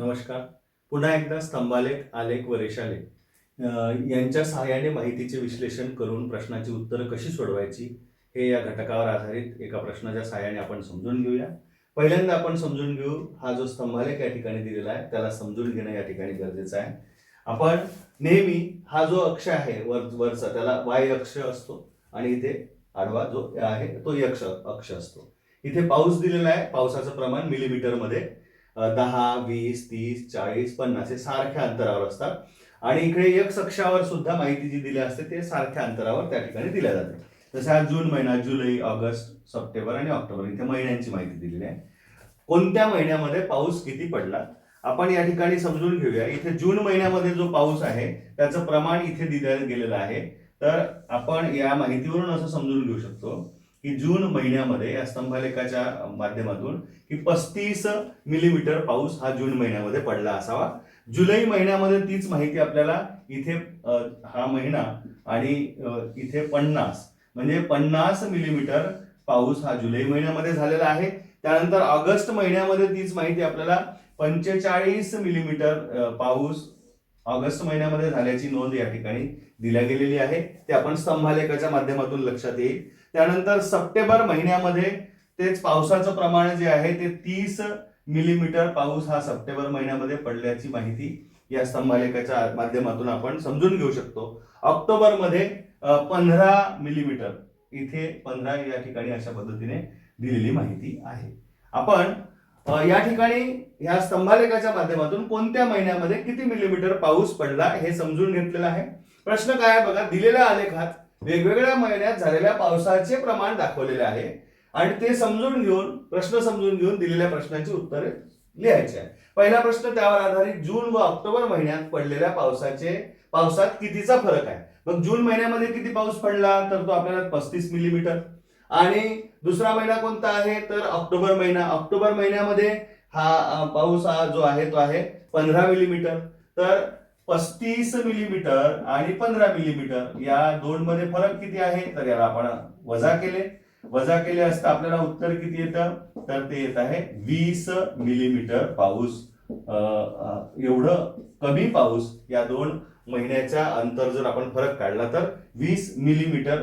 नमस्कार. पुन्हा एकदा स्तंभालेख आलेख व रेषालेख यांच्या सहाय्याने माहितीचे विश्लेषण करून प्रश्नाची उत्तरं कशी सोडवायची हे या घटकावर आधारित एका प्रश्नाच्या सहाय्याने आपण समजून घेऊया. पहिल्यांदा आपण समजून घेऊ हा जो स्तंभालेख या ठिकाणी दिलेला आहे त्याला समजून घेणं या ठिकाणी गरजेचं आहे. आपण नेहमी हा जो अक्ष आहे वर वरचा त्याला वाय अक्ष असतो आणि इथे आडवा जो आहे तो यक्ष अक्ष असतो. इथे पाऊस दिलेला आहे पावसाचं प्रमाण मिलीमीटरमध्ये दहा वीस तीस चाळीस पन्नास हे सारख्या अंतरावर असतात. आणि इकडे एक सक्षावर सुद्धा माहिती जी दिली असते ते सारख्या अंतरावर त्या ठिकाणी दिल्या जाते जसं हा जून महिना जुलै ऑगस्ट सप्टेंबर आणि ऑक्टोबर इथे महिन्यांची माहिती दिलेली आहे. कोणत्या महिन्यामध्ये पाऊस किती पडला? आपण या ठिकाणी समजून घेऊया. इथे जून महिन्यामध्ये जो पाऊस आहे त्याचं प्रमाण इथे दिलं गेलेलं आहे. तर आपण या माहितीवरून असं समजून घेऊ शकतो की जून महिन्यामध्ये या स्तंभालेखाच्या माध्यमातून की पस्तीस मिलीमीटर पाऊस हा जून महिन्यामध्ये पडला असावा. जुलै महिन्यामध्ये तीच माहिती आपल्याला इथे हा महिना आणि इथे पन्नास म्हणजे पन्नास मिलीमीटर पाऊस हा जुलै महिन्यामध्ये झालेला आहे. त्यानंतर ऑगस्ट महिन्यामध्ये तीच माहिती आपल्याला पंचेचाळीस मिलीमीटर पाऊस ऑगस्ट महिन्यामध्ये झाल्याची नोंद या ठिकाणी दिल्या गेलेली आहे. ते आपण स्तंभालेखाच्या माध्यमातून लक्षात येईल. त्यानंतर सप्टेंबर महिन्यामध्ये तेच पावसाचं प्रमाण जे आहे ते तीस मिलीमीटर पाऊस हा सप्टेंबर महिन्यामध्ये पडल्याची माहिती या स्तंभालेखाच्या माध्यमातून आपण समजून घेऊ शकतो. ऑक्टोबरमध्ये पंधरा मिलीमीटर इथे पंधरा या ठिकाणी अशा पद्धतीने दिलेली माहिती आहे. आपण या ठिकाणी या स्तंभालेखाच्या माध्यमातून कोणत्या महिन्यामध्ये किती मिलीमीटर पाऊस पडला हे समजून घेतलेलं आहे. प्रश्न काय आहे बघा दिलेल्या आलेखात वेगवेगळ्या महिन्यात झालेल्या पावसाचे प्रमाण दाखवलेले आहे. आणि ते समजून घेऊन प्रश्न समजून घेऊन दिलेल्या प्रश्नांची उत्तरे लिहायची आहे. पहिला प्रश्न त्यावर आधारित जून व ऑक्टोबर महिन्यात पडलेल्या पावसाचे पावसात कितीचा फरक आहे? मग जून महिन्यामध्ये किती पाऊस पडला? तर तो आपल्याला पस्तीस मिलीमीटर आणि दुसरा महिना कोणता आहे? तर ऑक्टोबर महिना. ऑक्टोबर महिन्यामध्ये हा पाऊस हा जो आहे तो आहे पंधरा मिलीमीटर तर पस्तीस मिलीमीटर आणि पंधरा मिलीमीटर या दोन मध्ये फरक किती आहे? तर याला आपण वजा केले. वजा केले असता आपल्याला उत्तर किती येतं? तर ते येत आहे वीस मिलीमीटर पाऊस. एवढं कमी पाऊस या दोन महिन्याच्या अंतर जर आपण फरक काढला तर वीस मिलीमीटर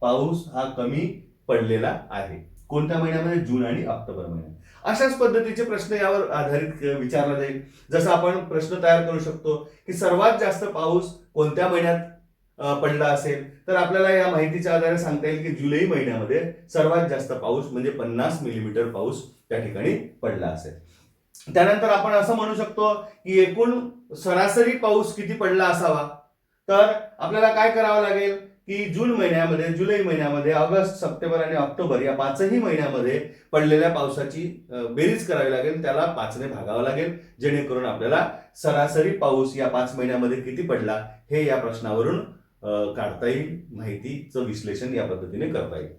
पाऊस हा कमी पडलेला आहे. कोणत्या महिन्यामध्ये? जून आणि ऑक्टोबर महिन्यात. अशाच पद्धतीचे प्रश्न यावर आधारित विचारला जाईल. जसं आपण प्रश्न तयार करू शकतो की सर्वात जास्त पाऊस कोणत्या महिन्यात पडला असेल? तर आपल्याला या माहितीच्या आधारे सांगता येईल की जुलै महिन्यामध्ये सर्वात जास्त पाऊस म्हणजे पन्नास मिलीमीटर पाऊस त्या ठिकाणी पडला असेल. त्यानंतर आपण असं म्हणू शकतो की एकूण सरासरी पाऊस किती पडला असावा? तर आपल्याला काय करावं लागेल की जून महिन्यामध्ये जुलै महिन्यामध्ये ऑगस्ट सप्टेंबर आणि ऑक्टोबर या पाचही महिन्यामध्ये पडलेल्या पावसाची बेरीज करावी लागेल. त्याला पाचने भागावं लागेल जेणेकरून आपल्याला सरासरी पाऊस या पाच महिन्यामध्ये किती पडला हे या प्रश्नावरून काढता येईल. माहितीचं विश्लेषण या पद्धतीने करता येईल.